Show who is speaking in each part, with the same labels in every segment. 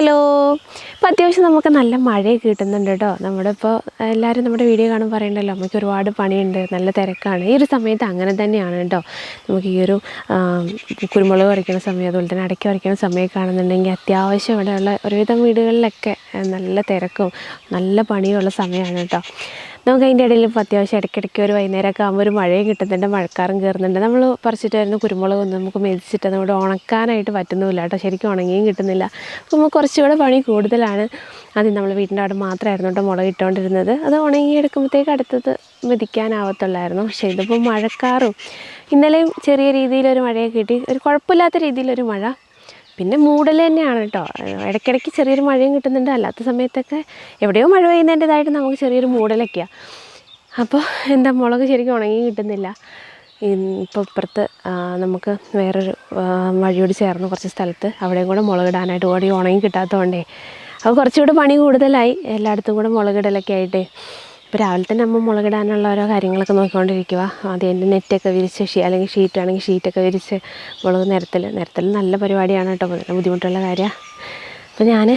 Speaker 1: Hello. ഇപ്പോൾ അത്യാവശ്യം നമുക്ക് നല്ല മഴയൊക്കെ കിട്ടുന്നുണ്ട് കേട്ടോ. നമ്മുടെ ഇപ്പോൾ എല്ലാവരും നമ്മുടെ വീഡിയോ കാണുമ്പോൾ പറയണ്ടല്ലോ നമുക്ക് ഒരുപാട് പണിയുണ്ട് നല്ല തിരക്കാണ്. ഈ ഒരു സമയത്ത് അങ്ങനെ തന്നെയാണ് കേട്ടോ. നമുക്ക് ഈ ഒരു കുരുമുളക് പറിക്കുന്ന സമയം അതുപോലെ തന്നെ അടയ്ക്ക പറിക്കുന്ന സമയമൊക്കെ ആണെന്നുണ്ടെങ്കിൽ അത്യാവശ്യം ഇവിടെയുള്ള ഒരുവിധം വീടുകളിലൊക്കെ നല്ല തിരക്കും നല്ല പണിയുള്ള സമയമാണ് കേട്ടോ. നമുക്ക് അതിന്റെ ഇടയിൽ ഇപ്പോൾ അത്യാവശ്യം ഇടയ്ക്കിടയ്ക്ക് ഒരു വൈകുന്നേരമൊക്കെ ആകുമ്പോൾ ഒരു മഴയും കിട്ടുന്നുണ്ട് മഴക്കാറും കയറുന്നുണ്ട്. നമ്മൾ പറിച്ചിട്ട് വരുന്ന കുരുമുളക് ഒന്നും നമുക്ക് മെതിച്ചിട്ട് നമ്മുടെ ഉണക്കാനായിട്ട് പറ്റുന്നില്ല കേട്ടോ. ശരിക്കും ഉണങ്ങിയും കിട്ടുന്നില്ല. അപ്പോൾ നമുക്ക് കുറച്ചുകൂടെ പണി കൂടുതലാണ്. ആദ്യം നമ്മൾ വീടിന്റെ അവിടെ മാത്രമായിരുന്നു കേട്ടോ മുളക് ഇട്ടുകൊണ്ടിരുന്നത്. അത് ഉണങ്ങി എടുക്കുമ്പോഴത്തേക്ക് അടുത്തത് മെതിക്കാനാവത്തുള്ളായിരുന്നു. പക്ഷേ ഇതിപ്പോൾ മഴക്കാറും. ഇന്നലെയും ചെറിയ രീതിയിലൊരു മഴയൊക്കെ കിട്ടി. ഒരു കുഴപ്പമില്ലാത്ത രീതിയിലൊരു മഴ. പിന്നെ മൂടൽ തന്നെയാണ് കേട്ടോ ഇടയ്ക്കിടയ്ക്ക് ചെറിയൊരു മഴയും കിട്ടുന്നുണ്ട്. അല്ലാത്ത സമയത്തൊക്കെ എവിടെയോ മഴ പെയ്യുന്നതിന്റെതായിട്ട് നമുക്ക് ചെറിയൊരു മൂടലൊക്കെയാണ് അപ്പോൾ എന്താ മുളക് ശരിക്കും ഉണങ്ങി കിട്ടുന്നില്ല. ഇപ്പോൾ ഇപ്പുറത്ത് നമുക്ക് വേറൊരു വഴിയോട് ചേർന്ന് കുറച്ച് സ്ഥലത്ത് അവിടെയും കൂടെ മുളകിടാനായിട്ട് ഓടി ഉണങ്ങി കിട്ടാത്തതുകൊണ്ടേ. അപ്പോൾ കുറച്ചുകൂടെ പണി കൂടുതലായി. എല്ലായിടത്തും കൂടെ മുളകിടലൊക്കെ ആയിട്ട്. ഇപ്പോൾ രാവിലെ തന്നെ അമ്മ മുളകിടാനുള്ള ഓരോ കാര്യങ്ങളൊക്കെ നോക്കിക്കൊണ്ടിരിക്കുക എന്റെ നെറ്റൊക്കെ വിരിച്ച് ഷീ അല്ലെങ്കിൽ ഷീറ്റാണെങ്കിൽ ഷീറ്റൊക്കെ വിരിച്ച് മുളക് നിരത്തൽ നിരത്തൽ നല്ല പരിപാടിയാണ് കേട്ടോ. നല്ല ബുദ്ധിമുട്ടുള്ള കാര്യമാണ് അപ്പോൾ ഞാൻ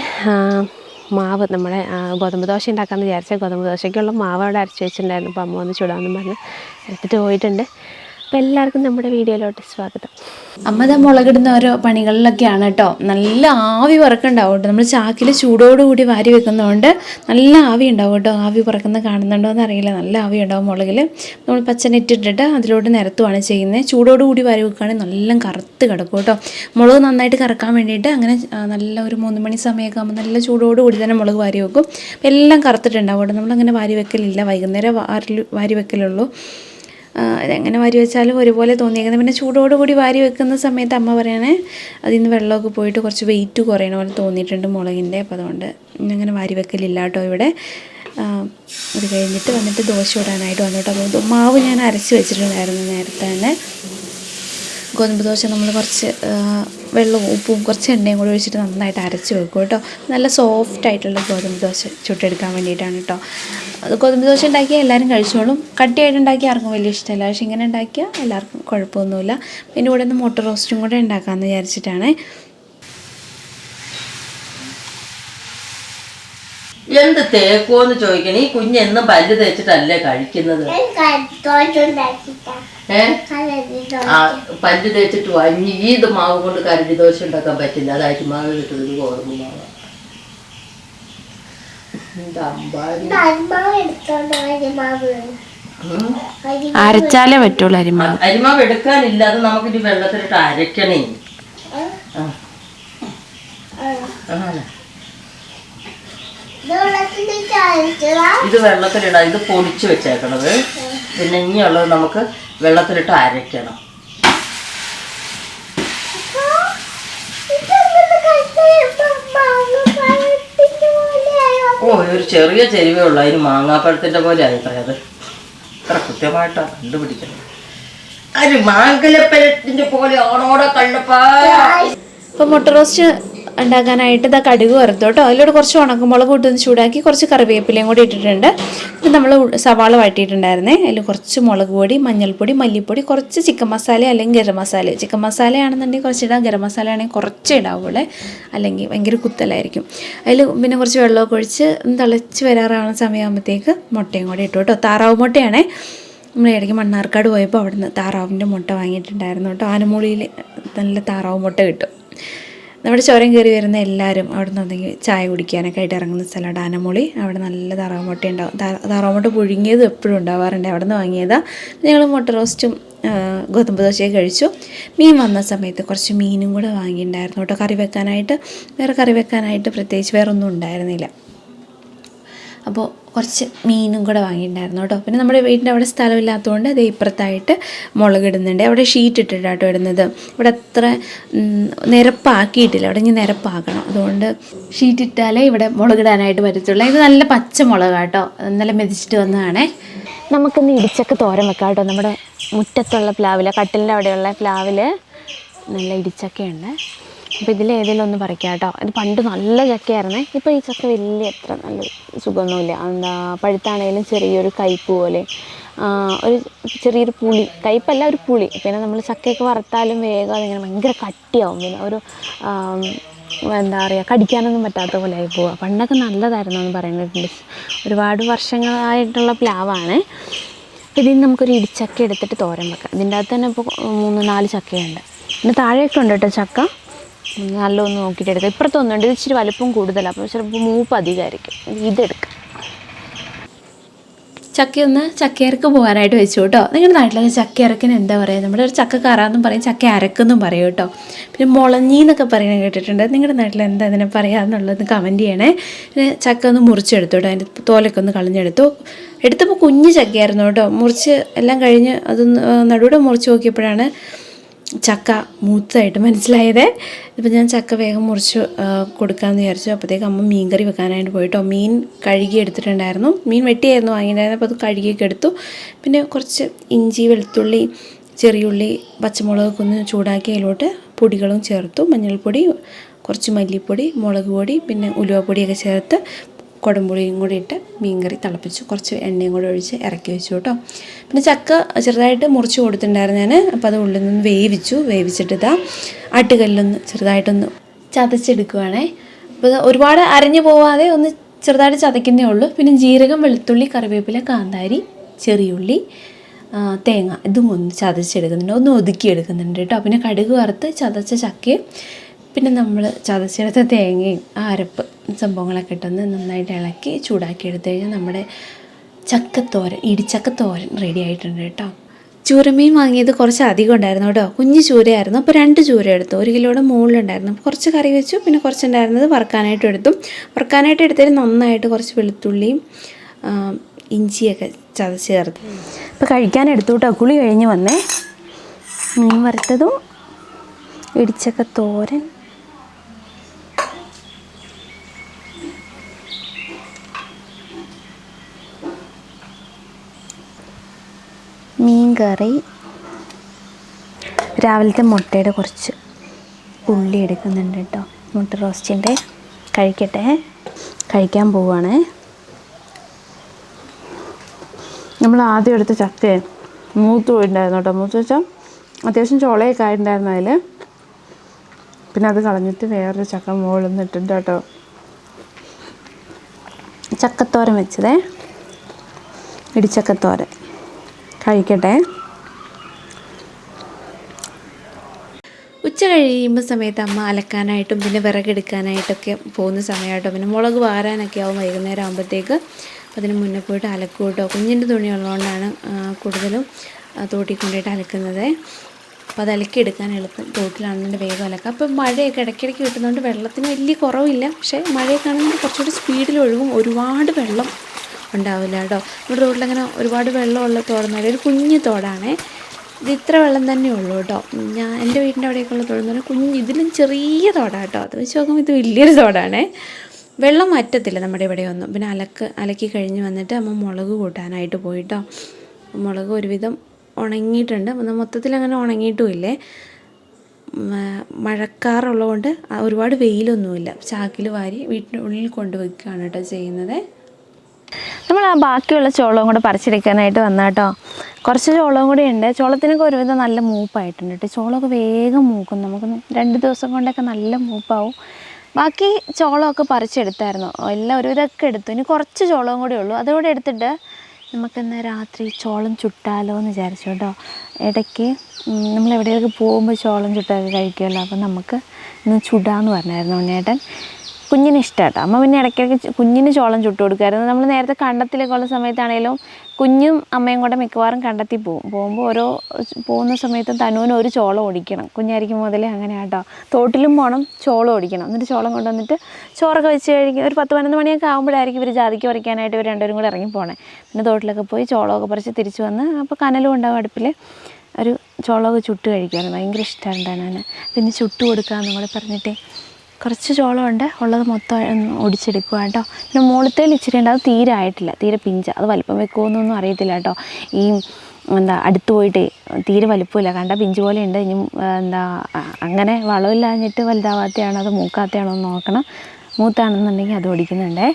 Speaker 1: മാവ് നമ്മുടെ ഗോതമ്പ് ദോശ ഉണ്ടാക്കാമെന്ന് വിചാരിച്ച ഗോതമ്പ് ദോശയ്ക്കുള്ള മാവ് അവിടെ അരച്ച് വെച്ചിട്ടുണ്ടായിരുന്നു. അപ്പോൾ അമ്മ വന്ന് ചൂടാമെന്നും പറഞ്ഞ് എടുത്തിട്ട് പോയിട്ടുണ്ട്. അപ്പോൾ എല്ലാവർക്കും നമ്മുടെ വീഡിയോയിലോട്ട് സ്വാഗതം.
Speaker 2: അമ്മ മുളകിടുന്ന ഓരോ പണികളിലൊക്കെയാണ് കേട്ടോ. നല്ല ആവി പറക്കുണ്ടാവും നമ്മൾ ചാക്കിൽ ചൂടോടുകൂടി വാരി വെക്കുന്നതുകൊണ്ട് നല്ല ആവി ഉണ്ടാവും കേട്ടോ. ആവി പറക്കുന്ന കാണുന്നുണ്ടോ എന്ന് അറിയില്ല നല്ല ആവി ഉണ്ടാവും മുളകിൽ നമ്മൾ പച്ചനെറ്റിട്ടിട്ട് അതിലോട്ട് നിരത്തുവാണ് ചെയ്യുന്നത് ചൂടോടുകൂടി വാരി വെക്കുകയാണെങ്കിൽ നല്ല കറുത്ത് കിടക്കും കേട്ടോ. മുളക് നന്നായിട്ട് കറക്കാൻ വേണ്ടിയിട്ട് അങ്ങനെ നല്ല ഒരു മൂന്ന് മണി സമയമൊക്കെ ആകുമ്പോൾ നല്ല ചൂടോടുകൂടി തന്നെ മുളക് വാരി വെക്കും. എല്ലാം കറുത്തിട്ടുണ്ടാവും കേട്ടോ. നമ്മളങ്ങനെ വാരി വെക്കലില്ല. വൈകുന്നേരം വാരി വാരി വെക്കലുള്ളൂ. ആ, ഇതെങ്ങനെ വാരി വെച്ചാലും ഒരുപോലെ തോന്നിയേക്കുന്നത്. പിന്നെ ചൂടോടുകൂടി വാരി വെക്കുന്ന സമയത്ത് അമ്മ പറയണേ അതിൽ നിന്ന് വെള്ളമൊക്കെ പോയിട്ട് കുറച്ച് വെയിറ്റ് കുറയണ പോലെ തോന്നിയിട്ടുണ്ട് മുളകിന്റെ. അപ്പോൾ അതുകൊണ്ട് അങ്ങനെ വാരി വെക്കലില്ല കേട്ടോ ഇവിടെ അത് കഴിഞ്ഞിട്ട് വന്നിട്ട് ദോശ ഇടാനായിട്ട് വന്നു കേട്ടോ അപ്പോൾ മാവ് ഞാൻ അരച്ച് വെച്ചിട്ടുണ്ടായിരുന്നു നേരത്തെ തന്നെ. ഗോതമ്പ് ദോശ നമ്മൾ കുറച്ച് വെള്ളവും ഉപ്പും കുറച്ച് എണ്ണയും കൂടി ഒഴിച്ചിട്ട് നന്നായിട്ട് അരച്ച് വെക്കും കേട്ടോ. നല്ല സോഫ്റ്റ് ആയിട്ടുള്ള ഗോതമ്പ് ദോശ ചുട്ടെടുക്കാൻ വേണ്ടിയിട്ടാണ് കേട്ടോ. അത് ഗോതമ്പ് ദോശ ഉണ്ടാക്കിയാൽ എല്ലാവരും കഴിച്ചോളും. കട്ടിയായിട്ട് ഉണ്ടാക്കിയാൽ ആർക്കും വലിയ ഇഷ്ടമല്ല. പക്ഷെ ഇങ്ങനെ ഉണ്ടാക്കിയാൽ എല്ലാവർക്കും കുഴപ്പമൊന്നുമില്ല. പിന്നെ ഇവിടെ നിന്ന് മുട്ട റോസ്റ്റും കൂടെ ഉണ്ടാക്കാമെന്ന് വിചാരിച്ചിട്ടാണ്.
Speaker 3: എന്ത് തേക്കോന്ന് ചോദിക്കണ? ഈ കുഞ്ഞ് എന്നും പല്ല് തേച്ചിട്ടല്ലേ കഴിക്കുന്നത്? പല്ല് തേച്ചിട്ട് വഞ്ഞി ഇത് മാവ് കൊണ്ട് കരടി ദോശ ഉണ്ടാക്കാൻ പറ്റില്ല. അതായിട്ട് മാവ് കിട്ടുന്നത് ഗോതമ്പ് മാവ്.
Speaker 2: അരച്ചാലേ പറ്റുള്ളൂ അരിമാവ്.
Speaker 3: അരിമാവ് എടുക്കാനില്ല. അത് നമുക്ക് ഇനി വെള്ളത്തിലിട്ട് അരക്കണേ. ഇത് വെള്ളത്തിലിടാം. ഇത് പൊടിച്ചു വെച്ചേക്കണത്. പിന്നെ ഇനിയുള്ളത് നമുക്ക് വെള്ളത്തിലിട്ട് അരയ്ക്കണം ഓ ഒരു ചെറിയ ചെരുവേ ഉള്ളൂ. അതിന് മാങ്ങാപ്പഴത്തിന്റെ പോലെ ആയി അത് അത്ര കൃത്യമായിട്ടാ കണ്ടുപിടിക്കണം അത് മാങ്കലപ്പഴത്തിന്റെ പോലെ ആണോടെ കണ്ടപ്പാ
Speaker 2: അപ്പോൾ മുട്ട റോസ്റ്റ് ഉണ്ടാക്കാനായിട്ട് ഇതാ കടുക് വറുത്തു കേട്ടോ. അതിലൂടെ കുറച്ച് ഉണക്കമുളക് ഇട്ടൊന്ന് ചൂടാക്കി കുറച്ച് കറിവേപ്പിലയും കൂടി ഇട്ടിട്ടുണ്ട്. ഇത് നമ്മൾ സവാള വഴറ്റിയിട്ടുണ്ടായിരുന്നേ. അതിൽ കുറച്ച് മുളക് പൊടി മഞ്ഞൾപ്പൊടി മല്ലിപ്പൊടി കുറച്ച് ചിക്കൻ മസാല അല്ലെങ്കിൽ ഗരം മസാല. ചിക്കൻ മസാല ആണെന്നുണ്ടെങ്കിൽ കുറച്ച് ഇടാം. ഗരം മസാല ആണെങ്കിൽ കുറച്ച് ഇടാവുള്ളേ. അല്ലെങ്കിൽ ഭയങ്കര കുത്തലായിരിക്കും. അതിൽ പിന്നെ കുറച്ച് വെള്ളമൊക്കെ ഒഴിച്ച് തിളച്ച് വരാറാവുന്ന സമയമാകുമ്പോഴത്തേക്ക് മുട്ടയും കൂടി ഇട്ടു കേട്ടോ. താറാവ് മുട്ടയാണേ. നമ്മൾ ഇടയ്ക്ക് മണ്ണാർക്കാട് പോയപ്പോൾ അവിടുന്ന് താറാവിന്റെ മുട്ട വാങ്ങിയിട്ടുണ്ടായിരുന്നു കേട്ടോ. ആനമൂളിയിൽ നല്ല താറാവ് മുട്ട കിട്ടും. നമ്മുടെ ചുരം കയറി വരുന്ന എല്ലാവരും അവിടെ നിന്ന് ചായ കുടിക്കാനൊക്കെ ആയിട്ട് ഇറങ്ങുന്ന സ്ഥലമാണ് ആനമൂളി അവിടെ നല്ല താറാമുട്ട ഉണ്ടാവും താറാമുട്ട പുഴുങ്ങിയത് എപ്പോഴും ഉണ്ടാവാറുണ്ട്. അവിടെ നിന്ന് വാങ്ങിയതാണ് ഞങ്ങൾ മുട്ട റോസ്റ്റും ഗോതമ്പ് ദോശയൊക്കെ കഴിച്ചു. മീൻ വന്ന സമയത്ത് കുറച്ച് മീനും കൂടെ വാങ്ങിയിട്ടുണ്ടായിരുന്നു കേട്ടോ. കറി വെക്കാനായിട്ട് വേറെ കറി വെക്കാനായിട്ട് പ്രത്യേകിച്ച് വേറൊന്നും ഉണ്ടായിരുന്നില്ല. അപ്പോൾ കുറച്ച് മീനും കൂടെ വാങ്ങിയിട്ടുണ്ടായിരുന്നു കേട്ടോ. പിന്നെ നമ്മുടെ വീടിന്റെ അവിടെ സ്ഥലമില്ലാത്തതുകൊണ്ട് അത് ഇപ്പുറത്തായിട്ട് മുളകിടുന്നുണ്ട് അവിടെ ഷീറ്റ് ഇട്ടിട്ടാണ് ഇടുന്നത്. ഇവിടെ അത്ര നിരപ്പാക്കിയിട്ടില്ല. അവിടെ ഇനി നിരപ്പാക്കണം. അതുകൊണ്ട് ഷീറ്റ് ഇട്ടാലേ ഇവിടെ മുളകിടാനായിട്ട് പറ്റത്തുള്ളൂ. ഇത് നല്ല പച്ച മുളക് കേട്ടോ നല്ല മെതിച്ചിട്ട് വന്നതാണേ.
Speaker 1: നമുക്കിന്ന് ഇടിച്ചക്ക തോരൻ വെക്കാം കേട്ടോ. നമ്മുടെ മുറ്റത്തുള്ള പ്ലാവിൽ കട്ടിലിന്റെ അവിടെയുള്ള പ്ലാവിൽ നല്ല ഇടിച്ചക്കയുണ്ട്. അപ്പോൾ ഇതിൽ ഏതെങ്കിലും ഒന്ന് പറിക്കാം കേട്ടോ ഇത് പണ്ട് നല്ല ചക്കയായിരുന്നു. ഇപ്പോൾ ഈ ചക്ക വലിയ എത്ര നല്ല സുഖമൊന്നുമില്ല. എന്താ പഴുത്താണേലും ചെറിയൊരു കയ്പ് പോലെ. ഒരു ചെറിയൊരു പുളി. കയ്പല്ല ഒരു പുളി. പിന്നെ നമ്മൾ ചക്കയൊക്കെ വറുത്താലും വേഗം അതിങ്ങനെ ഭയങ്കര കട്ടിയാവും. പിന്നെ ഒരു എന്താ പറയുക കടിക്കാനൊന്നും പറ്റാത്ത പോലെ ആയി പോവുക പണ്ടൊക്കെ നല്ലതായിരുന്നു എന്ന് പറയുന്നത് ഒരുപാട് വർഷങ്ങളായിട്ടുള്ള പ്ലാവാണ്. ഇതിൽ നിന്ന് നമുക്കൊരു ഇടിച്ചക്ക എടുത്തിട്ട് തോരൻ വെക്കാം. ഇതിന്റെ അകത്ത് തന്നെ ഇപ്പോൾ മൂന്ന് നാല് ചക്കയുണ്ട്. പിന്നെ താഴെയൊക്കെ ഉണ്ട് കേട്ടോ ചക്ക? നല്ല ഒന്ന് നോക്കിയിട്ട് എടുക്കാം. ഇപ്പുറത്തൊന്നുണ്ട്. ഇത് ഇച്ചിരി വലുപ്പം കൂടുതലാണ് അപ്പോൾ ചിലപ്പോൾ മൂപ്പ് അധികമായിരിക്കും ഇതെടുക്കാം.
Speaker 2: ചക്കയൊന്ന് ചക്കയരക്ക് പോകാനായിട്ട് വെച്ചു കേട്ടോ. നിങ്ങളുടെ നാട്ടിലൊക്കെ ചക്കയരക്കിന് എന്താ പറയുക നമ്മുടെ ഒരു ചക്ക കറാന്നും പറയും ചക്ക അരക്കെന്നും പറയും കേട്ടോ. പിന്നെ മുളഞ്ഞി എന്നൊക്കെ പറയുന്നത് കേട്ടിട്ടുണ്ട്. നിങ്ങളുടെ നാട്ടിൽ എന്താ അതിനെ പറയുക എന്നുള്ളത് കമന്റ് ചെയ്യണേ. പിന്നെ ചക്ക ഒന്ന് മുറിച്ചെടുത്തു കേട്ടോ. അതിന്റെ തോലൊക്കെ ഒന്ന് കളഞ്ഞെടുത്തു. എടുത്തപ്പോൾ കുഞ്ഞ് ചക്കയായിരുന്നു കേട്ടോ. മുറിച്ച് എല്ലാം കഴിഞ്ഞ് അതൊന്ന് നടുവിടെ മുറിച്ച് നോക്കിയപ്പോഴാണ് ചക്ക മൂത്തതായിട്ട് മനസ്സിലായത്. ഇപ്പം ഞാൻ ചക്ക വേഗം മുറിച്ച് കൊടുക്കാമെന്ന് വിചാരിച്ചു. അപ്പോഴത്തേക്ക് അമ്മ മീൻ കറി വെക്കാനായിട്ട് പോയിട്ടോ. മീൻ കഴുകി എടുത്തിട്ടുണ്ടായിരുന്നു. മീൻ വെട്ടിയായിരുന്നു വാങ്ങിയിട്ടുണ്ടായിരുന്നു. അപ്പോൾ അത് കഴുകിയൊക്കെ എടുത്തു. പിന്നെ കുറച്ച് ഇഞ്ചി വെളുത്തുള്ളി ചെറിയുള്ളി പച്ചമുളകൊക്കെ ഒന്ന് ചൂടാക്കി അതിലോട്ട് പൊടികളും ചേർത്തു. മഞ്ഞൾപ്പൊടി കുറച്ച് മല്ലിപ്പൊടി മുളക് പൊടി പിന്നെ ഉലുവപ്പൊടിയൊക്കെ ചേർത്ത് കുടംപുളിയും കൂടി ഇട്ട് മീൻകറി തിളപ്പിച്ചു. കുറച്ച് എണ്ണയും കൂടി ഒഴിച്ച് ഇറക്കി വെച്ചു കേട്ടോ. പിന്നെ ചക്ക ചെറുതായിട്ട് മുറിച്ച് കൊടുത്തിട്ടുണ്ടായിരുന്നു ഞാൻ അപ്പോൾ അത് ഉള്ളിൽ നിന്ന് വേവിച്ചു. വേവിച്ചിട്ട് ഇതാ ആട്ടുകല്ലൊന്ന് ചെറുതായിട്ടൊന്ന് ചതച്ചെടുക്കുവാണേ. അപ്പോൾ ഒരുപാട് അരഞ്ഞു പോവാതെ ഒന്ന് ചെറുതായിട്ട് ചതയ്ക്കുന്നേ ഉള്ളൂ. പിന്നെ ജീരകം വെളുത്തുള്ളി കറിവേപ്പില കാന്താരി ചെറിയുള്ളി തേങ്ങ ഇതും ഒന്ന് ചതച്ചെടുക്കുന്നുണ്ട്. ഒന്ന് ഒതുക്കി എടുക്കുന്നുണ്ട് കേട്ടോ. പിന്നെ കടുക് വറുത്ത് ചതച്ച ചക്കയും പിന്നെ നമ്മൾ ചതച്ചെടുത്ത തേങ്ങയും ആ അരപ്പ് സംഭവങ്ങളൊക്കെ ഇട്ടൊന്ന് നന്നായിട്ട് ഇളക്കി ചൂടാക്കി എടുത്തു കഴിഞ്ഞാൽ നമ്മുടെ ചക്കത്തോരൻ ഇടിച്ചക്കത്തോരൻ റെഡി ആയിട്ടുണ്ട് കേട്ടോ. ചൂരമീൻ വാങ്ങിയത് കുറച്ച് അധികം ഉണ്ടായിരുന്നു കേട്ടോ. കുഞ്ഞു ചൂരയായിരുന്നു. അപ്പോൾ രണ്ട് ചൂര എടുത്തു. ഒരു കിലോയുടെ മുകളിലുണ്ടായിരുന്നു. അപ്പോൾ കുറച്ച് കറി വെച്ചു. പിന്നെ കുറച്ചുണ്ടായിരുന്നത് വറുക്കാനായിട്ട് എടുത്തു. വറുക്കാനായിട്ട് എടുത്തതിൽ നന്നായിട്ട് കുറച്ച് വെളുത്തുള്ളിയും ഇഞ്ചിയൊക്കെ ചതച്ച് ചേർത്ത്.
Speaker 1: അപ്പോൾ കഴിക്കാൻ എടുത്തു കേട്ടോ. കുളി കഴിഞ്ഞ് വന്നേ. മീൻ വറുത്തതും ഇടിച്ചക്ക തോരൻ മീൻ കറി രാവിലത്തെ മുട്ടയുടെ കുറച്ച് ഉള്ളി എടുക്കുന്നുണ്ട് കേട്ടോ. മുട്ട റോസ്റ്റിന്റെ കഴിക്കട്ടെ. കഴിക്കാൻ പോവാണ്. നമ്മൾ ആദ്യം എടുത്ത ചക്ക മൂത്ത് പോയിട്ടുണ്ടായിരുന്നു കേട്ടോ. മൂത്ത് വെച്ചാൽ അത്യാവശ്യം ചോളയൊക്കെ ആയിട്ടുണ്ടായിരുന്നു അതിൽ. പിന്നെ അത് കളഞ്ഞിട്ട് വേറൊരു ചക്ക മുകളിൽ നിന്നിട്ടുണ്ട് കേട്ടോ. ചക്കത്തോരൻ വെച്ചതേ. ഇടിച്ചക്കത്തോരൻ. കഴിക്കട്ടെ.
Speaker 2: ഉച്ച കഴിയുമ്പോൾ സമയത്ത് അമ്മ അലക്കാനായിട്ടും പിന്നെ വിറകെടുക്കാനായിട്ടൊക്കെ പോകുന്ന സമയമായിട്ടോ പിന്നെ മുളക് വാരാനൊക്കെ ആവും വൈകുന്നേരം ആകുമ്പോഴത്തേക്ക് അതിന് മുന്നേ പോയിട്ട് അലക്കും കേട്ടോ. കുഞ്ഞിന്റെ തുണി ഉള്ളതുകൊണ്ടാണ് ആ, കൂടുതലും തോട്ടി കൊണ്ടുപോയിട്ട് അലക്കുന്നത്. അപ്പോൾ അത് അലക്കി എടുക്കാൻ എളുപ്പം തോട്ടിലാണെന്നുണ്ട് വേഗം അലക്കുക. അപ്പോൾ മഴയൊക്കെ ഇടയ്ക്കിടയ്ക്ക് കിട്ടുന്നതുകൊണ്ട് വെള്ളത്തിന് വലിയ കുറവില്ല. പക്ഷേ മഴയൊക്കെ ആണെങ്കിൽ കുറച്ചുകൂടി സ്പീഡിൽ ഒഴുകും. ഒരുപാട് വെള്ളം ഉണ്ടാവില്ല കേട്ടോ. നമ്മുടെ റോഡിലങ്ങനെ ഒരുപാട് വെള്ളമുള്ള തോടുന്നല്ല ഒരു കുഞ്ഞു തോടാണേ. ഇത് ഇത്ര വെള്ളം തന്നെ ഉള്ളൂ കേട്ടോ. ഞാൻ എന്റെ വീടിന്റെ അവിടെയൊക്കെയുള്ള തോടെന്ന് പറഞ്ഞാൽ കുഞ്ഞ് ഇതിലും ചെറിയ തോടാണ് കേട്ടോ. അത് വെച്ച് നോക്കുമ്പോൾ ഇത് വലിയൊരു തോടാണേ. വെള്ളം വറ്റത്തില്ല നമ്മുടെ ഇവിടെ ഒന്നും. പിന്നെ അലക്ക് അലക്കി കഴിഞ്ഞ് വന്നിട്ട് അമ്മ മുളക് കൂട്ടാനായിട്ട് പോയിട്ടോ. മുളക് ഒരുവിധം ഉണങ്ങിയിട്ടുണ്ട്. മൊത്തത്തിൽ അങ്ങനെ ഉണങ്ങിയിട്ടുമില്ലേ. മഴക്കാറുള്ളതുകൊണ്ട് ഒരുപാട് വെയിലൊന്നുമില്ല. ചാക്കിൽ വാരി വീട്ടിന്റെ ഉള്ളിൽ കൊണ്ടുവയ്ക്കുകയാണ് കേട്ടോ ചെയ്യുന്നത്.
Speaker 1: നമ്മൾ ആ ബാക്കിയുള്ള ചോളവും കൂടെ പറിച്ചെടുക്കാനായിട്ട് വന്ന കേട്ടോ കുറച്ച് ചോളവും കൂടി ഉണ്ട്. ചോളത്തിനൊക്കെ ഒരുവിധം നല്ല മൂപ്പായിട്ടുണ്ട് കേട്ടോ ചോളമൊക്കെ വേഗം മൂക്കും. നമുക്ക് രണ്ട് ദിവസം കൊണ്ടൊക്കെ നല്ല മൂപ്പാവും. ബാക്കി ചോളമൊക്കെ പറിച്ചെടുത്തായിരുന്നു. എല്ലാം ഒരുവിധമൊക്കെ എടുത്തു. ഇനി കുറച്ച് ചോളവും കൂടി ഉള്ളൂ. അതുകൂടെ എടുത്തിട്ട് നമുക്കിന്ന് രാത്രി ചോളം ചുട്ടാലോ എന്ന് വിചാരിച്ചു കേട്ടോ ഇടയ്ക്ക് നമ്മൾ എവിടെയൊക്കെ പോകുമ്പോൾ ചോളം ചുട്ടൊക്കെ കഴിക്കുമല്ലോ. അപ്പം നമുക്ക് ഇന്ന് ചുടാന്ന് പറഞ്ഞായിരുന്നു ഉണ്ണേട്ടൻ കുഞ്ഞിന് ഇഷ്ടമാട്ടോ. അമ്മ പിന്നെ ഇടയ്ക്കിടയ്ക്ക് കുഞ്ഞിന് ചോളം ചുട്ട് കൊടുക്കുമായിരുന്നു നമ്മൾ നേരത്തെ കണ്ടത്തിലൊക്കെ ഉള്ള സമയത്താണേലും കുഞ്ഞും അമ്മയും കൂടെ മിക്കവാറും കണ്ടെത്തി പോകും പോകുമ്പോൾ ഓരോ പോകുന്ന സമയത്ത് തനുവിന് ഒരു ചോളം ഓടിക്കണം. കുഞ്ഞായിരിക്കും മുതലേ അങ്ങനെ കേട്ടോ തോട്ടിലും പോകണം ചോളം ഓടിക്കണം. എന്നിട്ട് ചോളം കൊണ്ടുവന്നിട്ട് ചോറൊക്കെ വെച്ച് കഴിക്കും. ഒരു പത്ത് പതിനൊന്ന് മണിയൊക്കെ ആകുമ്പോഴായിരിക്കും ഇവർ ജാതിക്ക് പറിക്കാനായിട്ട് ഇവർ രണ്ടുപേരും കൂടെ ഇറങ്ങി പോണേ. പിന്നെ തോട്ടിലൊക്കെ പോയി ചോളമൊക്കെ പറിച്ച് തിരിച്ചു വന്ന് അപ്പോൾ കനലും ഉണ്ടാവും അടുപ്പിൽ ഒരു ചോളമൊക്കെ ചുട്ട് കഴിക്കുമായിരുന്നു ഭയങ്കര ഇഷ്ടമാണ് ഞാൻ പിന്നെ ചുട്ട് കൊടുക്കാമെന്നും കൂടെ പറഞ്ഞിട്ട് കുറച്ച് ചോളമുണ്ട്. ഉള്ളത് മൊത്തം ഒടിച്ചെടുക്കുക കേട്ടോ. പിന്നെ മുകളത്തേൽ ഇച്ചിരി ഉണ്ട്. അത് തീരെ ആയിട്ടില്ല തീരെ പിഞ്ച. അത് വലിപ്പം വെക്കുമെന്നൊന്നും അറിയത്തില്ല കേട്ടോ. ഈ എന്താ അടുത്ത് പോയിട്ട് തീരെ വലിപ്പമില്ല. കണ്ട പിഞ്ച് പോലെ ഉണ്ട്. ഇനി എന്താ അങ്ങനെ വളമില്ലാഞ്ഞിട്ട് വലുതാവാത്തയാണോ അത് മൂക്കാത്തയാണോ എന്ന് നോക്കണം. മൂത്താണെന്നുണ്ടെങ്കിൽ അത് ഓടിക്കുന്നുണ്ടേ.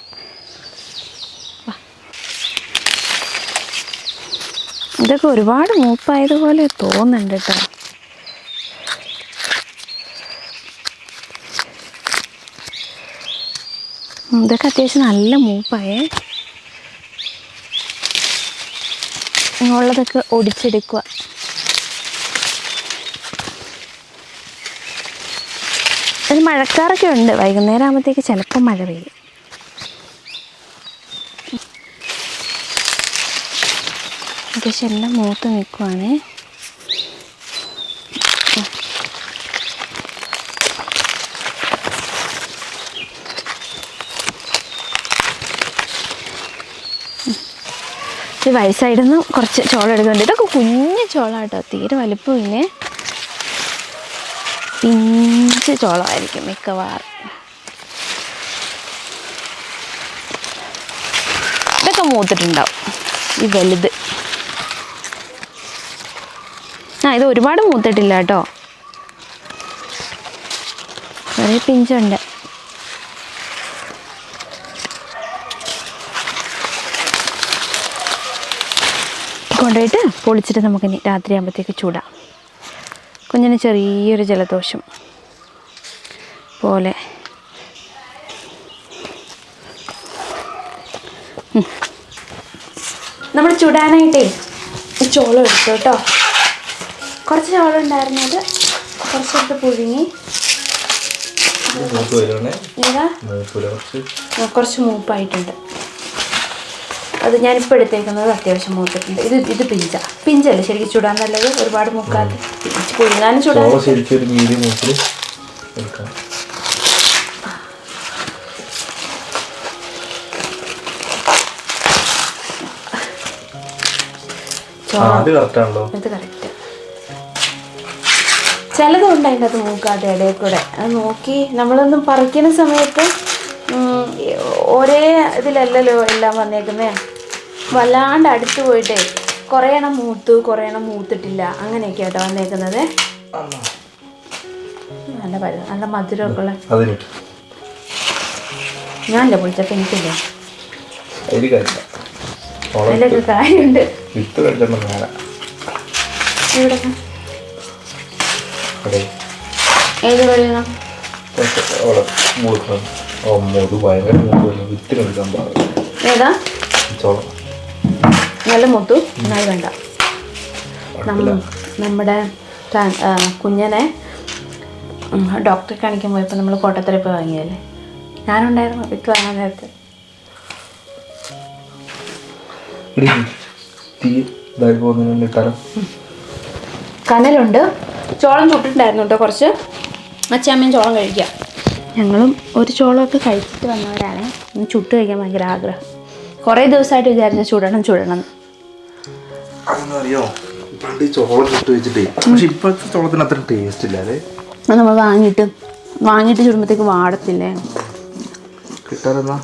Speaker 1: ഇതൊക്കെ ഒരുപാട് മൂപ്പായതുപോലെ തോന്നുന്നുണ്ട് കേട്ടോ. ഇതൊക്കെ അത്യാവശ്യം നല്ല മൂപ്പായേ. ഉള്ളതൊക്കെ ഒടിച്ചെടുക്കുക ഒരു മഴക്കാറൊക്കെ ഉണ്ട്. വൈകുന്നേരം ആകുമ്പോഴത്തേക്ക് ചിലപ്പോൾ മഴ പെയ്യും. അത്യാവശ്യം എല്ലാം മൂത്ത് നിൽക്കുവാണേ ഈ വയസ്സായിരുന്നു. കുറച്ച് ചോളം എടുക്കുന്നുണ്ട് ഇതൊക്കെ കുഞ്ഞു ചോളം കേട്ടോ തീരെ വലുപ്പമില്ലേ പിഞ്ച് ചോളമായിരിക്കും മിക്കവാറും. ഇതൊക്കെ മൂത്തിട്ടുണ്ടാവും. ഈ വലുത്. ആ ഇത് ഒരുപാട് മൂത്തിട്ടില്ല കേട്ടോ. കുറേ പിഞ്ചുണ്ട്. കൊണ്ടുപോയിട്ട് പൊളിച്ചിട്ട് നമുക്കിനി രാത്രിയാകുമ്പോഴത്തേക്ക് ചൂടാം. കുഞ്ഞിന് ചെറിയൊരു ജലദോഷം പോലെ.
Speaker 2: നമ്മൾ ചുടാനായിട്ടേ ചോളം എടുത്തു കേട്ടോ. കുറച്ച് ചോളം ഉണ്ടായിരുന്നത് കുറച്ചെടുത്ത് പുഴുങ്ങി.
Speaker 4: കുറച്ച്
Speaker 2: മൂപ്പായിട്ടുണ്ട്. അത് ഞാനിപ്പോൾ എടുത്തേക്കുന്നത് അത്യാവശ്യം മൂത്തിട്ടുണ്ട് ഇത് ഇത് പിഞ്ച. പിഞ്ചല്ലേ ശരിക്കും ചുടാൻ നല്ലത്? ഒരുപാട് മുക്കാത്ത പുഴുങ്ങാനും ചുടാൻ ഇത് കറക്റ്റ് അതിന്റെ അത് മൂക്കാതെ ഇടയിൽ കൂടെ. അത് നോക്കി നമ്മളൊന്നും പറിക്കുന്ന സമയത്ത് ഒരേ ഇതിലല്ലല്ലോ എല്ലാം വന്നേക്കുന്നേ? വല്ലാണ്ട് അടുത്ത് പോയിട്ടേ കുറേ എണ്ണം മൂത്തു കുറേ എണ്ണം മൂത്തിട്ടില്ല. അങ്ങനെയൊക്കെ കേട്ടോ വന്നേക്കുന്നത്. നല്ല പഴം നല്ല മധുരമൊക്കെ ഉള്ള ഞാനല്ലേ പൊളിച്ചപ്പോൾ എനിക്കില്ലേ. അതിലൊക്കെ കാര്യമുണ്ട്. ഇവിടെ ഏത് കഴിയണം
Speaker 4: ചോളം.
Speaker 2: നല്ല മുത്തു. എന്നാൽ വേണ്ട. നമ്മ- നമ്മുടെ കുഞ്ഞിനെ ഡോക്ടറെ കാണിക്കാൻ പോയപ്പോൾ നമ്മൾ കോട്ടത്തല പോയി വാങ്ങിയല്ലേ ഞാനുണ്ടായിരുന്നു വിത്ത് വാങ്ങാൻ നേരത്തെ. കനലുണ്ട്. ചോളം ചുട്ടിട്ടുണ്ടായിരുന്നു കേട്ടോ കുറച്ച്. അച്ഛമ്മയും ചോളം കഴിക്കാം. ഞങ്ങളും ഒരു ചോളമൊക്കെ കഴിച്ചിട്ട് വന്നവരാണ്. ചുട്ട് കഴിക്കാൻ ഭയങ്കര ആഗ്രഹം. കുറേ ദിവസമായിട്ട് വിചാരിച്ചു ചുടണം ചുടണം
Speaker 4: അതെന്നറിയോ പണ്ട് ഈ ചോളം ചുട്ട് വെച്ചിട്ടേ. പക്ഷെ ഇപ്പോഴത്തെ ചോളത്തിന് അത്ര ടേസ്റ്റ് ഇല്ല അല്ലേ?
Speaker 2: നമ്മൾ വാങ്ങിയിട്ട് വാങ്ങിയിട്ട് ചുടുമ്പോഴത്തേക്ക് വാടത്തില്ലേ?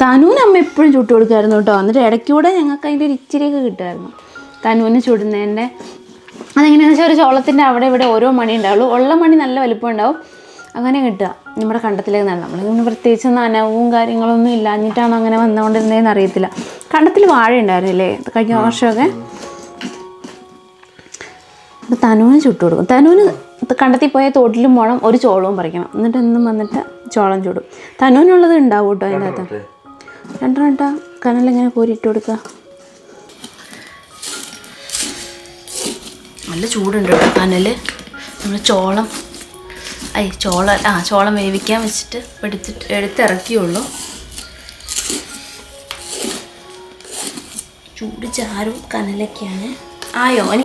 Speaker 2: തനുവിന് അമ്മ എപ്പോഴും ചുട്ട് കൊടുക്കായിരുന്നു കേട്ടോ. എന്നിട്ട് ഇടയ്ക്കൂടെ ഞങ്ങൾക്ക് അതിന്റെ ഒരു ഇച്ചിരിയൊക്കെ കിട്ടുമായിരുന്നു തനുവിന് ചുടുന്നതിന്റെ അതെങ്ങനെയാണെന്ന് വെച്ചാൽ ഒരു ചോളത്തിന്റെ അവിടെ ഇവിടെ ഓരോ മണി ഉണ്ടാവുള്ളൂ. ഉള്ള മണി നല്ല വലിപ്പം ഉണ്ടാവും. അങ്ങനെ കിട്ടുക. നമ്മുടെ കണ്ടത്തിലേക്ക് നല്ല നമ്മളിങ്ങനെ പ്രത്യേകിച്ച് നനവും കാര്യങ്ങളൊന്നും ഇല്ലാഞ്ഞിട്ടാണോ അങ്ങനെ വന്നുകൊണ്ടിരുന്നതെന്ന് അറിയത്തില്ല. കണ്ടത്തിൽ വാഴ ഉണ്ടായിരുന്നില്ലേ കഴിഞ്ഞ വർഷമൊക്കെ? അപ്പോൾ തനുവിന് ചുട്ട് കൊടുക്കും. തനുവിന് കണ്ടെത്തി പോയ തോട്ടിലും പോകണം ഒരു ചോളവും പറിക്കണം. എന്നിട്ട് എന്നും വന്നിട്ട് ചോളം ചൂടും. തനുവിനുള്ളത് ഉണ്ടാവും കേട്ടോ അതിന്റെ അകത്ത് രണ്ടെണ്ണം രണ്ട കനലിങ്ങനെ കോരിയിട്ട് കൊടുക്കുക നല്ല ചൂടുണ്ട് കേട്ടോ കനൽ നമ്മൾ ചോളം ഐ ചോളം ആ ചോളം വേവിക്കാൻ വെച്ചിട്ട് എടുത്തിട്ട് എടുത്തിറക്കിയുള്ളൂ. ചൂട് ചാരും കനലൊക്കെയാണ്. ആയോ? ഇനി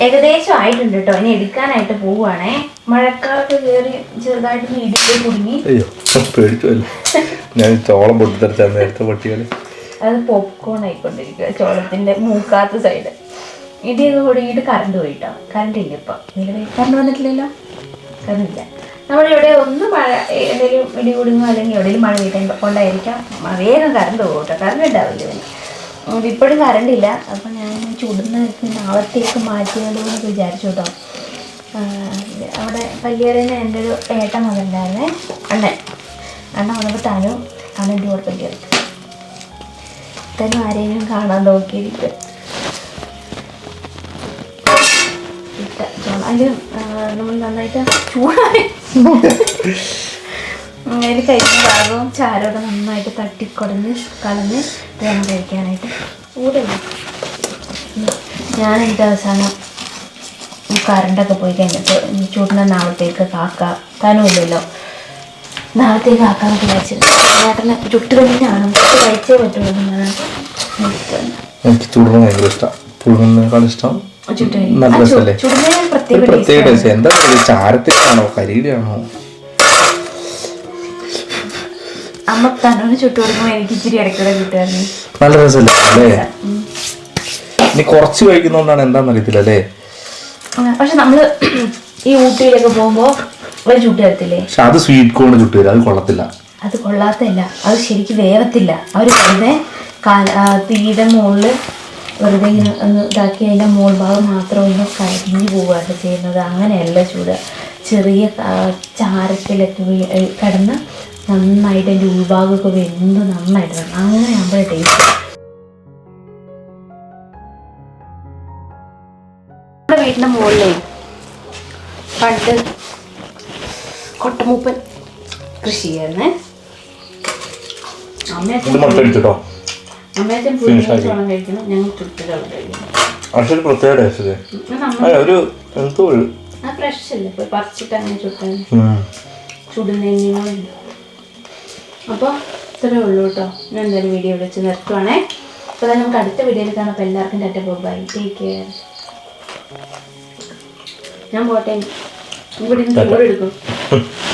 Speaker 2: ഏകദേശം ആയിട്ടുണ്ട് കേട്ടോ. ഇനി എടുക്കാനായിട്ട് പോവുകയാണേ മഴക്കാലത്ത് കയറി ചെറുതായിട്ട് കുടുങ്ങി.
Speaker 4: അയ്യോ. ഞാൻ ചോളം നേരത്തെ
Speaker 2: അത് പോപ്കോൺ ആയിക്കൊണ്ടിരിക്കുക ചോളത്തിന്റെ മൂക്കാത്ത സൈഡ് ഇടിയത് കൂടിയിട്ട് കറണ്ട് പോയിട്ടോ കറണ്ട് ഇല്ല ഇപ്പൊ. നിലവിൽ കറണ്ട് വന്നിട്ടില്ലല്ലോ? കറണ്ടില്ല നമ്മളിവിടെ ഒന്ന് മഴ എന്തെങ്കിലും ഇടി കുടുങ്ങോ അല്ലെങ്കിൽ എവിടെയെങ്കിലും മഴ പെയ്യാൻ കൊണ്ടായിരിക്കാം. വേഗം കറണ്ട് പോകട്ടോ കേട്ടോ. കറണ്ട് ഉണ്ടാവില്ല ഉം, ഇപ്പോഴും കറണ്ടില്ല അപ്പോൾ ഞാൻ ചുടുന്നവർക്ക് നാളത്തേക്ക് മാറ്റിയാലോ എന്ന് വിചാരിച്ചു കേട്ടോ. അവിടെ പല്ലിയറിന് എന്റെ ഒരു ഏട്ടൻ വന്നിട്ടുണ്ടായിരുന്നേ. അണ്ണൻ. അണ്ണ വന്നപ്പോൾ താനും അണ്ണന്റെ കൂടെ പല്ലിയറി തനും ആരെയും കാണാൻ നോക്കിയിരിക്കും അതിന് നമ്മൾ നന്നായിട്ട് ചൂടായി. അതിൽ കഴിക്കുന്ന ഭാഗവും ചാരോടെ നന്നായിട്ട് തട്ടിക്കുടഞ്ഞ് കളഞ്ഞ് വേണം കഴിക്കാനായിട്ട്. ചൂടല്ല ഞാൻ എന്റെ അവസാനം ഈ കറണ്ടൊക്കെ പോയി കഴിഞ്ഞപ്പോൾ ഈ ചൂടിന നാളത്തേക്ക് കാക്ക. താനുമില്ലല്ലോ നാളത്തേക്ക് കാക്കാന്നൊക്കെ വിചാരിച്ചത് ചേട്ടന് ചുട്ട് തന്നെയാണ് ചുട്ട് കഴിച്ചേ പറ്റുള്ളൂ എന്നാണ് ഇഷ്ടം.
Speaker 4: എനിക്ക് ചൂടുന്ന ഭയങ്കര ഇഷ്ടം. പുഴുങ്ങുന്നതിനേക്കാൾ ഇഷ്ടം.
Speaker 2: ചുട്ട് കഴി-
Speaker 4: നല്ല രസമല്ലേ
Speaker 2: പ്രത്യേക.
Speaker 4: ടേസ്റ്റ് എന്താ പറയുക ചാരത്തിലാണോ? കരിയിലാണോ?
Speaker 2: അമ്മ തന്നോട് ചുട്ടു കൊടുക്കുമ്പോൾ എനിക്ക് ഇച്ചിരി ഇടയ്ക്കൂടെ കിട്ടുമായിരുന്നു.
Speaker 4: നല്ല രസമല്ലേ? അല്ലേ? ഇനി കുറച്ച് കഴിക്കുന്നോണ്ടാണ് എന്താന്ന് അറിയത്തില്ല അല്ലേ?
Speaker 2: പക്ഷെ നമ്മൾ ഈ ഊട്ടിയിലൊക്കെ പോകുമ്പോ ഒരു ചുട്ട് തരത്തില്ലേ?
Speaker 4: പക്ഷെ അത് സ്വീറ്റ് കോൺ ചുട്ട് തരും അത് കൊള്ളത്തില്ല.
Speaker 2: അത് കൊള്ളാത്തല്ല അത് ശരിക്കും വേവത്തില്ല. അവർ വെറുതെ തീയുടെ മുകളിൽ വെറുതെ ഇങ്ങനെ ഒന്ന് ഇതാക്കി അതിന്റെ മോൾ ഭാഗം മാത്രം ഒന്ന് കരിഞ്ഞു പോവുകയാണ് ചെയ്യുന്നത്. അങ്ങനെയല്ല ചൂട്. ചെറിയ ചാരത്തിലൊക്കെ കിടന്ന് നന്നായിട്ട് അതിന്റെ ഉൾഭാഗമൊക്കെ വെന്ത് നന്നായിട്ട് വേണം അങ്ങനെ ആകുമ്പോഴേ ടേസ്റ്റ് നമ്മുടെ വീടിന്റെ മുകളിലേ പണ്ട് കൊട്ടമൂപ്പൻ കൃഷി ചെയ്യായിരുന്നേ
Speaker 4: പക്ഷെ ഒരു പ്രത്യേക എന്തോ
Speaker 2: ഫ്രഷ് അല്ലേ? പറിച്ചിട്ട് അങ്ങനെ. അപ്പോൾ ഇത്രയേ ഉള്ളൂ കേട്ടോ. ഞാൻ എന്തായാലും വീഡിയോ വിളിച്ച് നിർത്തുവാണേ. അപ്പോൾ തന്നെ നമുക്ക് അടുത്ത വീഡിയോയിൽ കാണാം. അപ്പോൾ എല്ലാവർക്കും ടാറ്റ ബൈ ടേക്ക് കെയർ ഞാൻ പോട്ടെ. ഇവിടെ നിന്ന് ചൂടെടുക്കും